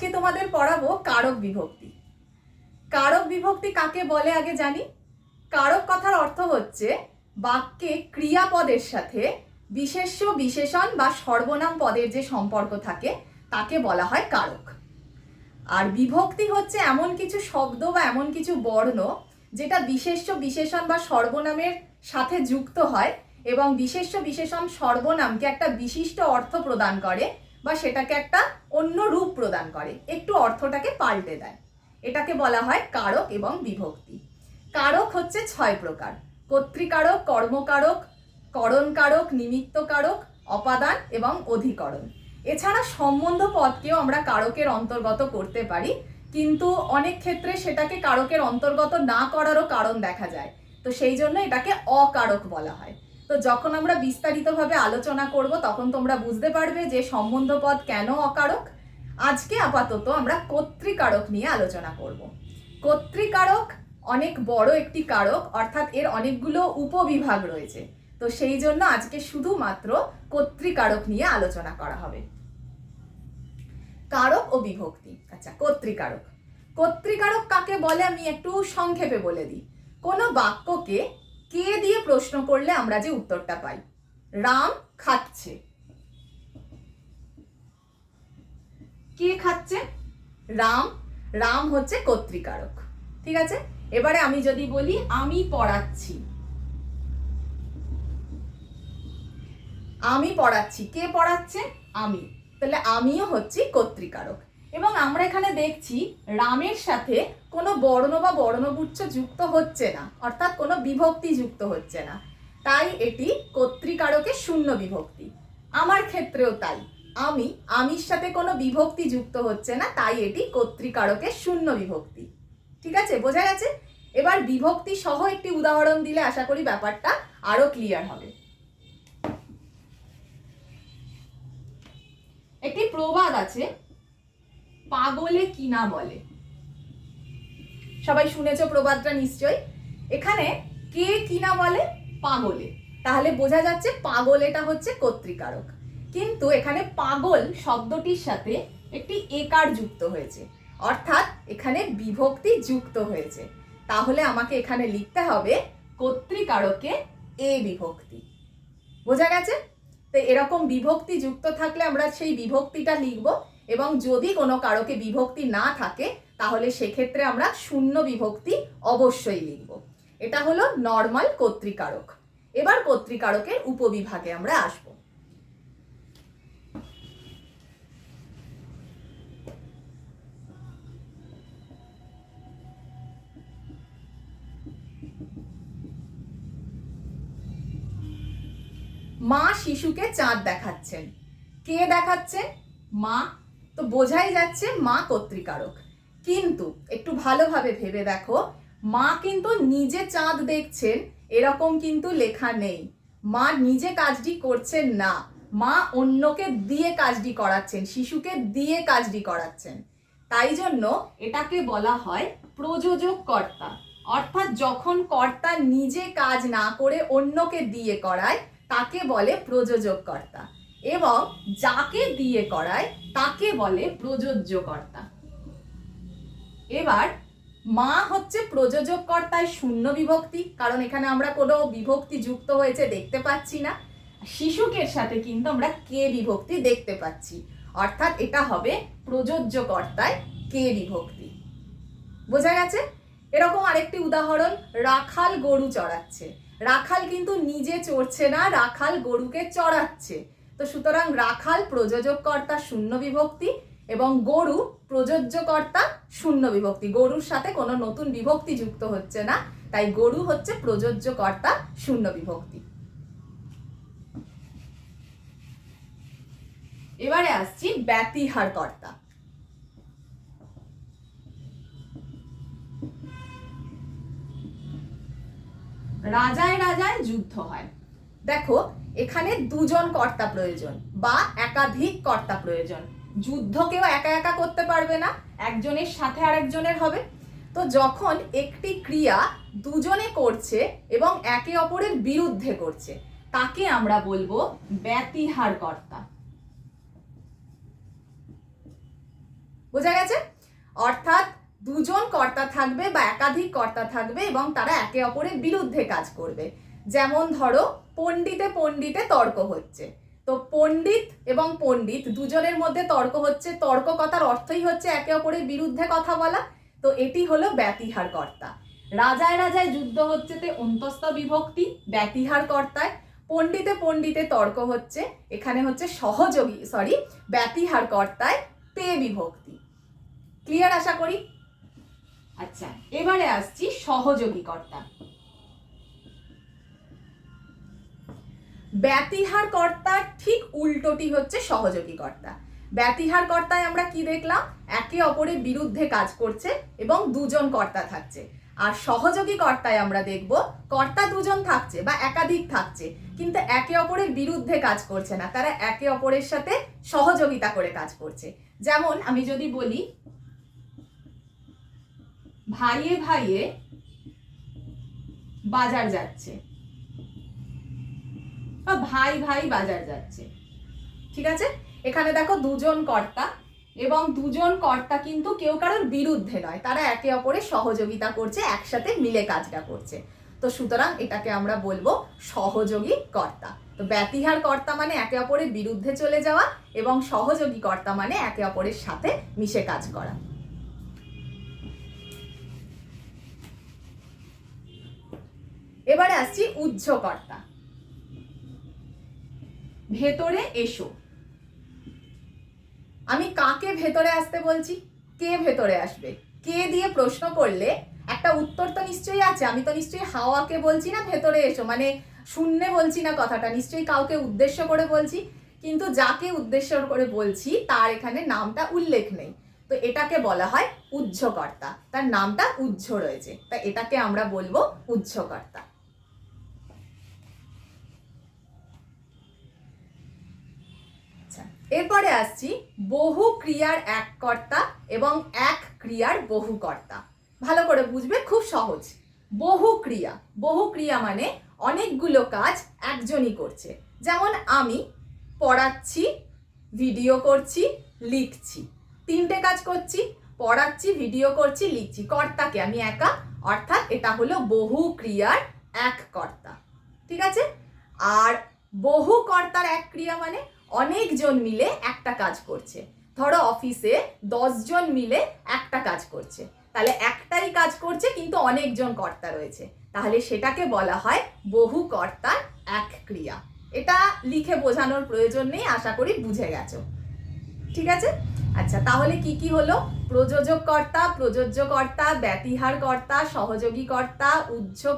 আজকে তোমাদের পড়াবো কারক বিভক্তি। কারক বিভক্তি কাকে বলে আগে জানি? কারক কথার অর্থ হচ্ছে বাক্যে ক্রিয়াপদের সাথে বিশেষ্য, বিশেষণ বা সর্বনাম পদের যে সম্পর্ক থাকে, তাকে বলা হয় কারক। আর বিভক্তি হচ্ছে এমন কিছু শব্দ বা এমন কিছু বর্ণ যেটা বিশেষ্য, বিশেষণ বা সর্বনামের সাথে যুক্ত হয় এবং বিশেষ্য, বিশেষণ, সর্বনামকে একটা বিশিষ্ট অর্থ প্রদান করে বা সেটাকে একটা অন্য রূপ প্রদান করে, একটু অর্থটাকে পাল্টে দেয়। এটাকে বলা হয় কারক এবং বিভক্তি। কারক হচ্ছে ছয় প্রকার। কর্তৃকারক, কর্মকারক, করণকারক, নিমিত্তকারক, অপাদান এবং অধিকরণ। এছাড়া সম্বন্ধ পদকেও আমরা কারকের অন্তর্গত করতে পারি, কিন্তু অনেক ক্ষেত্রে সেটাকে কারকের অন্তর্গত না করারও কারণ দেখা যায়। তো সেই জন্য এটাকে অকারক বলা হয়। তো যখন আমরা বিস্তারিতভাবে আলোচনা করব, তখন তোমরা বুঝতে পারবে যে সম্বন্ধ পদ কেন অকারক। আজকে আপাতত আমরা কর্তৃকারক নিয়ে আলোচনা করব। কর্তৃকারক অনেক বড় একটি কারক, অর্থাৎ এর অনেকগুলো উপবিভাগ রয়েছে। তো সেই জন্য আজকে শুধুমাত্র কর্তৃকারক নিয়ে আলোচনা করা হবে। কারক ও বিভক্তি। আচ্ছা কর্তৃকারক কর্তৃকারক কাকে বলে? আমি একটু সংক্ষেপে বলে দিই। কোনো বাক্যকে কে দিয়ে প্রশ্ন করলে আমরা যে উত্তরটা পাই? রাম খাচ্ছে। কে খাচ্ছে? রাম। রাম হচ্ছে কর্তৃকারক। ঠিক আছে? এবারে আমি যদি বলি, আমি পড়াচ্ছি। আমি পড়াচ্ছি। কে পড়াচ্ছে? আমি। তাহলে আমিও হচ্ছি কর্তৃকারক। এবং আমরা এখানে দেখছি রামের সাথে কোনো বর্ণ বা বর্ণগুচ্ছ যুক্ত হচ্ছে না, অর্থাৎ কোনো বিভক্তি যুক্ত হচ্ছে না। তাই এটি কর্তৃকারকের শূন্য বিভক্তি। আমার ক্ষেত্রেও তাই। আমি, আমির সাথে কোনো বিভক্তি যুক্ত হচ্ছে না, তাই এটি কর্তৃকারকের শূন্য বিভক্তি। ঠিক আছে? বোঝা গেছে? এবার বিভক্তি সহ একটি উদাহরণ দিলে আশা করি ব্যাপারটা আরও ক্লিয়ার হবে। একটি প্রবাদ আছে পাগলে কিনা বলে? সবাই শুনেছো প্রবাদটা নিশ্চয় এখানে কে কিনা বলে? পাগলে। তাহলে বোঝা যাচ্ছে পাগল এটা হচ্ছে কর্তৃকারক। কিন্তু এখানে পাগল শব্দটির সাথে একটি একার যুক্ত হয়েছে। অর্থাৎ এখানে বিভক্তি যুক্ত হয়েছে। তাহলে আমাকে এখানে লিখতে হবে কর্তৃকারকে এ বিভক্তি। বোঝা গেছে? তো এরকম বিভক্তি যুক্ত থাকলে আমরা সেই বিভক্তিটা লিখব। এবং যদি কোনো কারকে বিভক্তি না থাকে, তাহলে সেক্ষেত্রে আমরা শূন্য বিভক্তি অবশ্যই লিখব। এটা হলো নর্মাল কর্তৃকারক। এবার কর্তৃকারকের উপবিভাগে আমরা আসব। মা শিশুকে চাঁদ দেখাচ্ছেন। কে দেখাচ্ছে মা তো বোঝাই যাচ্ছে মা কর্তৃকারক। কিন্তু একটু ভালোভাবে ভেবে দেখো, মা কিন্তু নিজে চাঁদ দেখছেন, এরকম কিন্তু লেখা নেই। মা নিজে কাজটি করছেন না, মা অন্যকে দিয়ে কাজটি করাচ্ছেন, শিশুকে দিয়ে কাজটি করাচ্ছেন। তাই জন্য এটাকে বলা হয় প্রযোজক কর্তা অর্থাৎ যখন কর্তা নিজে কাজ না করে অন্যকে দিয়ে করায়, তাকে বলে প্রযোজক কর্তা এবং যাকে দিয়ে করায়, তাকে বলে প্রযোজ্যকর্তা। এবার, মা হচ্ছে প্রযোজক কর্তায় শূন্য বিভক্তি, কারণ এখানে আমরা কোনো বিভক্তি যুক্ত হয়েছে দেখতে পাচ্ছি না। শিশুকের সাথে কিন্তু আমরা কে বিভক্তি দেখতে পাচ্ছি। অর্থাৎ এটা হবে প্রযোজ্য কর্তায় কে বিভক্তি। বোঝা গেছে? এরকম আরেকটি উদাহরণ, রাখাল গরু চড়াচ্ছে। রাখাল কিন্তু নিজে চড়ছে না, রাখাল গরুকে চড়াচ্ছে। তো সুতরাং রাখাল প্রযোজক কর্তা শূন্য বিভক্তি এবং গরু প্রযোজ্য কর্তা শূন্য বিভক্তি। গরুর সাথে কোনো নতুন বিভক্তি যুক্ত হচ্ছে না, তাই গরু হচ্ছে প্রযোজ্য কর্তা শূন্য বিভক্তি। এবারে আসছি ব্যতিহার কর্তা রাজায় রাজায় যুদ্ধ হয়। দেখো এখানে দুজন কর্তা প্রয়োজন বা একাধিক কর্তা প্রয়োজন। যুদ্ধ কেউ একা একা করতে পারবে না, একজনের সাথে আরেকজনের হবে। তো যখন একটি ক্রিয়া দুজনে করছে এবং একে অপরের বিরুদ্ধে করছে, তাকে আমরা বলব ব্যতিহার কর্তা। বোঝা গেছে? অর্থাৎ দুজন কর্তা থাকবে বা একাধিক কর্তা থাকবে এবং তারা একে অপরের বিরুদ্ধে কাজ করবে। যেমন ধরো পণ্ডিতে পণ্ডিতে তর্ক হচ্ছে। তো পণ্ডিত এবং পণ্ডিত দুজনের মধ্যে তর্ক হচ্ছে। তর্ক কথার অর্থই হচ্ছে একে অপরের বিরুদ্ধে কথা বলা। তো এটি হলো ব্যতিহার কর্তা রাজায় রাজায় যুদ্ধ হচ্ছে তে অন্তস্থ বিভক্তি ব্যতিহার কর্তায় পণ্ডিতে পণ্ডিতে তর্ক হচ্ছে, এখানে হচ্ছে সহযোগী সরি ব্যতিহার কর্তায় তে বিভক্তি। ক্লিয়ার আশা করি? আচ্ছা এবারে আসছি সহযোগী কর্তা ব্যতিহার কর্তার ঠিক উল্টোটি হচ্ছে সহযোগী কর্তা ব্যতিহার কর্তায় আমরা কি দেখলাম? একে অপরের বিরুদ্ধে কাজ করছে এবং দুজন কর্তা থাকছে। আর সহযোগী কর্তায় আমরা দেখব, কর্তা দুজন থাকছে বা একাধিক থাকছে, কিন্তু একে অপরের বিরুদ্ধে কাজ করছে না। তারা একে অপরের সাথে সহযোগিতা করে কাজ করছে। যেমন আমি যদি বলি, ভাইয়ে ভাইয়ে বাজার যাচ্ছে। বা ভাই ভাই বাজার যাচ্ছে। ঠিক আছে? এখানে দেখো দুজন কর্তা এবং দুজন কর্তা কিন্তু কেউ কারোর বিরুদ্ধে নয়। তারা একে অপরের সহযোগিতা করছে, একসাথে মিলে কাজটা করছে। তো সুতরাং এটাকে আমরা বলব সহযোগী কর্তা। তো ব্যতিহার কর্তা মানে একে অপরের বিরুদ্ধে চলে যাওয়া এবং সহযোগী কর্তা মানে একে অপরের সাথে মিশে কাজ করা। এবারে আসছি উজ্জ্বকর্তা ভেতরে এসো। আমি কাকে ভেতরে আসতে বলছি? কে ভেতরে আসবে? কে দিয়ে প্রশ্ন করলে একটা উত্তর তো নিশ্চয়ই আছে, আমি তো নিশ্চয়ই হাওয়াকে বলছি না ভেতরে এসো মানে শূন্যে বলছি না কথাটা, নিশ্চয়ই কাউকে উদ্দেশ্য করে বলছি, কিন্তু যাকে উদ্দেশ্য করে বলছি, তার এখানে নামটা উল্লেখ নেই। তো এটাকে বলা হয় উজ্জ্বকর্তা, তার নামটা উজ্জ্ব রয়েছে, তা এটাকে আমরা বলব উজ্জ্বকর্তা আচ্ছা এরপরে আসছি বহু ক্রিয়ার এক কর্তা এবং এক ক্রিয়ার বহু কর্তা ভালো করে বুঝবে, খুব সহজ। বহু ক্রিয়া। বহু ক্রিয়া মানে অনেকগুলো কাজ একজনই করছে। যেমন আমি পড়াচ্ছি, ভিডিও করছি, লিখছি। তিনটে কাজ করছি, পড়াচ্ছি, ভিডিও করছি, লিখছি। কর্তাকে আমি একা, অর্থাৎ এটা হলো বহু ক্রিয়ার এক কর্তা ঠিক আছে? আর বহু কর্তার এক ক্রিয়া মানে অনেকজন মিলে একটা কাজ করছে। ধরো অফিসে জন মিলে একটা কাজ করছে। তাহলে একটাই কাজ করছে, কিন্তু অনেকজন কর্তা রয়েছে। তাহলে সেটাকে বলা হয় বহু কর্তার এক ক্রিয়া। এটা লিখে বোঝানোর প্রয়োজন নেই, আশা করি বুঝে গেছো। ঠিক আছে? আচ্ছা তাহলে কি কি হলো? প্রযোজক কর্তা, প্রযোজ্য কর্তা, ব্যতিহার কর্তা, সহযোগী কর্তা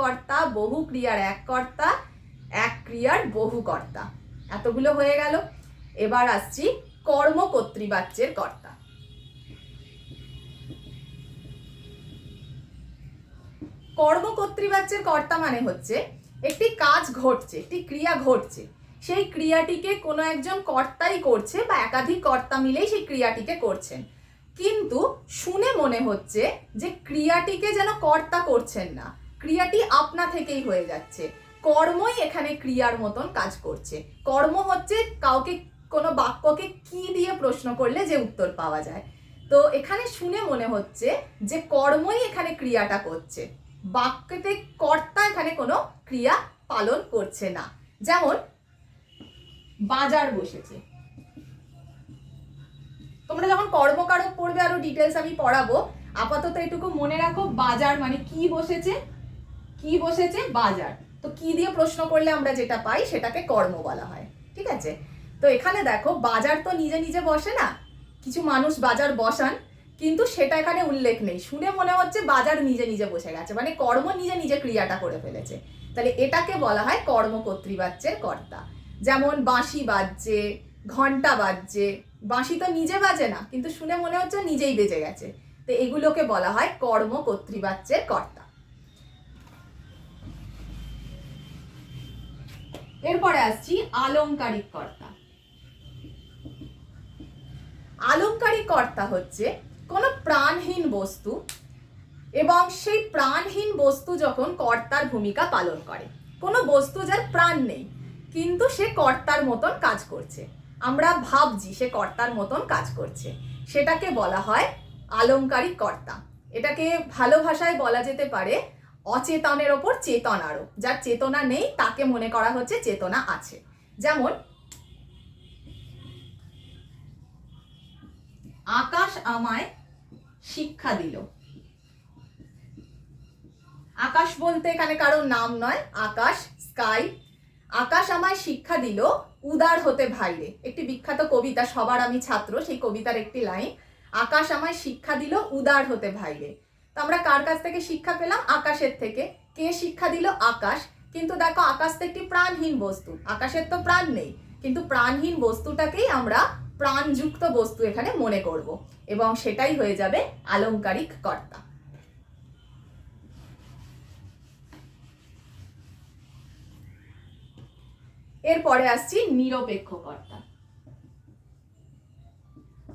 কর্তা, বহু ক্রিয়ার এক কর্তা, এক ক্রিয়ার বহু কর্তা। এতগুলো হয়ে গেল। এবার আসছি কর্ম কর্তৃবাচ্যের কর্তা। কর্ম কর্তৃবাচ্যের কর্তা মানে হচ্ছে একটি কাজ ঘটছে, একটি ক্রিয়া ঘটছে। সেই ক্রিয়াটিকে কোনো একজন কর্তাই করছে বা একাধিক কর্তা মিলেই সেই ক্রিয়াটিকে করছেন। কিন্তু শুনে মনে হচ্ছে যে ক্রিয়াটিকে যেন কর্তা করছেন না, ক্রিয়াটি আপনা থেকেই হয়ে যাচ্ছে। কর্মই এখানে ক্রিয়ার মতন কাজ করছে। কর্ম হচ্ছে কাউকে কোনো বাক্যকে কি দিয়ে প্রশ্ন করলে যে উত্তর পাওয়া যায়। তো এখানে শুনে মনে হচ্ছে যে কর্মই এখানে ক্রিয়াটা করছে। বাক্যতে কর্তা এখানে কোনো ক্রিয়া পালন করছে না। যেমন, বাজার বসেছে। তোমরা যখন কর্মকারক পড়বে, আরও ডিটেলস আমি পড়াবো, আপাতত এটুকু মনে রাখো, বাজার মানে কি বসেছে? কি বসেছে? বাজার। তো কি দিয়ে প্রশ্ন করলে আমরা যেটা পাই, সেটাকে কর্ম বলা হয়। ঠিক আছে? তো এখানে দেখো, বাজার তো নিজে নিজে বসে না, কিছু মানুষ বাজার বসান, কিন্তু সেটা এখানে উল্লেখ নেই। শুনে মনে হচ্ছে বাজার নিজে নিজে বসে গেছে মানে কর্ম নিজে নিজে ক্রিয়াটা করে ফেলেছে। তাহলে এটাকে বলা হয় কর্ম কর্তৃবাচ্যের কর্তা। যেমন বাঁশি বাজছে ঘণ্টা বাজছে, বাঁশি তো নিজে বাজে না, কিন্তু শুনে মনে হচ্ছে নিজেই বেজে গেছে। তো এগুলোকে বলা হয় কর্ম কর্তৃবাচ্যের কর্তা। এরপরে আসছি আলংকারিক কর্তা। আলংকারিক কর্তা হচ্ছে কোনো প্রাণহীন বস্তু এবং সেই প্রাণহীন বস্তু যখন কর্তার ভূমিকা পালন করে, কোনো বস্তু যার প্রাণ নেই, কিন্তু সে কর্তার মতন কাজ করছে। আমরা ভাবছি সে কর্তার মতন কাজ করছে। সেটাকে বলা হয় আলংকারিক কর্তা। এটাকে ভালো ভাষায় বলা যেতে পারে অচেতনের ওপর চেতন আরোপ যার চেতনা নেই, তাকে মনে করা হচ্ছে চেতনা আছে। যেমন আকাশ আমায় শিক্ষা দিল। আকাশ বলতে এখানে কারোর নাম নয়, আকাশ, স্কাই। আকাশ আমায় শিক্ষা দিল, উদার হতে ভাইরে। একটি বিখ্যাত কবিতা, সবার আমি ছাত্র, সেই কবিতার একটি লাইন। আকাশ আমায় শিক্ষা দিল, উদার হতে ভাইরে। তো আমরা কার কাছ থেকে শিক্ষা পেলাম? আকাশের থেকে। কে শিক্ষা দিল? আকাশ। কিন্তু দেখো, আকাশ তো একটি প্রাণহীন বস্তু। আকাশের তো প্রাণ নেই। কিন্তু প্রাণহীন বস্তুটাকেই আমরা প্রাণযুক্ত বস্তু এখানে মনে করব এবং সেটাই হয়ে যাবে আলংকারিক কর্তা। এরপরে আসছি নিরপেক্ষ কর্তা।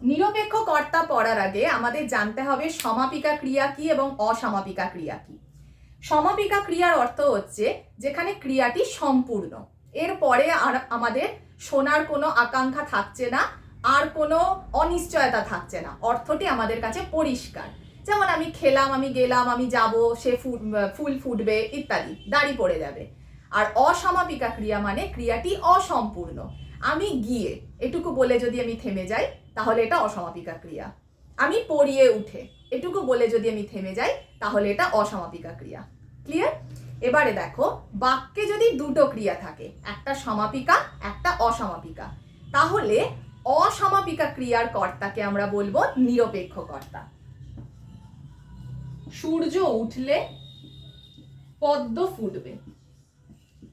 নিরপেক্ষ কর্তা পড়ার আগে আমাদের জানতে হবে সমাপিকা ক্রিয়া কি এবং অসমাপিকা ক্রিয়া কি। সমাপিকা ক্রিয়ার অর্থ হচ্ছে যেখানে ক্রিয়াটি সম্পূর্ণ। এরপরে আর আমাদের শোনার কোনো আকাঙ্ক্ষা থাকছে না আর কোনো অনিশ্চয়তা থাকছে না। অর্থটি আমাদের কাছে পরিষ্কার। যেমন আমি খেলাম, আমি গেলাম, আমি যাব, সে ফুল ফুটবে, ইত্যাদি। দাড়ি পড়ে যাবে। আর অসমাপিকা ক্রিয়া মানে ক্রিয়াটি অসম্পূর্ণ। আমি গিয়ে এটুকু বলে যদি আমি থেমে যাই, তাহলে এটা অসমাপিকা ক্রিয়া। আমি পড়িয়ে উঠে এটুকু বলে যদি আমি থেমে যাই, তাহলে এটা অসমাপিকা ক্রিয়া। ক্লিয়ার? এবারে দেখো, বাক্যে যদি দুটো ক্রিয়া থাকে, একটা সমাপিকা, একটা অসমাপিকা। তাহলে অসমাপিকা ক্রিয়ার কর্তাকে আমরা বলব নিরপেক্ষ কর্তা সূর্য উঠলে পদ্ম ফুটবে।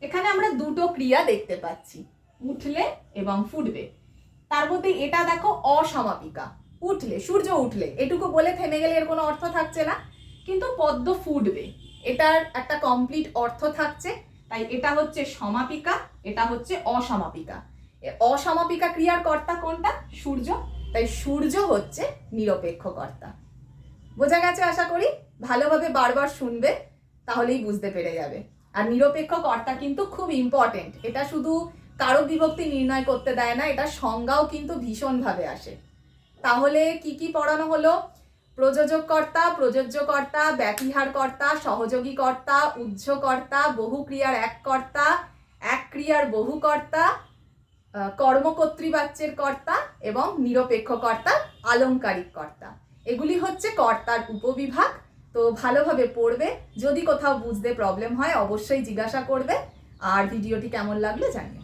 এখানে আমরা দুটো ক্রিয়া দেখতে পাচ্ছি, উঠলে এবং ফুটবে। তার মধ্যে এটা দেখো অসমাপিকা, উঠলে, সূর্য উঠলে, এটুকু বলে থেমে গেলে এর কোনো অর্থ থাকছে না। কিন্তু পদ্ম ফুটবে, এটার একটা কমপ্লিট অর্থ থাকছে। তাই এটা হচ্ছে সমাপিকা, এটা হচ্ছে অসমাপিকা। অসমাপিকা ক্রিয়ার কর্তা কোনটা? সূর্য। তাই সূর্য হচ্ছে নিরপেক্ষ কর্তা। বোঝা গেছে আশা করি? ভালোভাবে বারবার শুনবে, তাহলেই বুঝতে পেরে যাবে। আর নিরপেক্ষ কর্তা কিন্তু খুব ইম্পর্টেন্ট এটা শুধু কারও বিভক্তি নির্ণয় করতে দেয় না, এটা সংজ্ঞাও কিন্তু ভীষণভাবে আসে। তাহলে কি কি পড়ানো হলো? প্রযোজক কর্তা, প্রযোজ্য কর্তা, ব্যতিহার কর্তা, সহযোগী কর্তা কর্তা, বহু ক্রিয়ার এক কর্তা, এক ক্রিয়ার বহু কর্তা কর্মকর্তৃবাচ্যের কর্তা এবং নিরপেক্ষ কর্তা আলংকারিক কর্তা। এগুলি হচ্ছে কর্তার উপবিভাগ। তো ভালোভাবে পড়বে। যদি কোথাও বুঝতে প্রবলেম হয়, অবশ্যই জিজ্ঞাসা করবে। আর ভিডিওটি কেমন লাগল জানিও।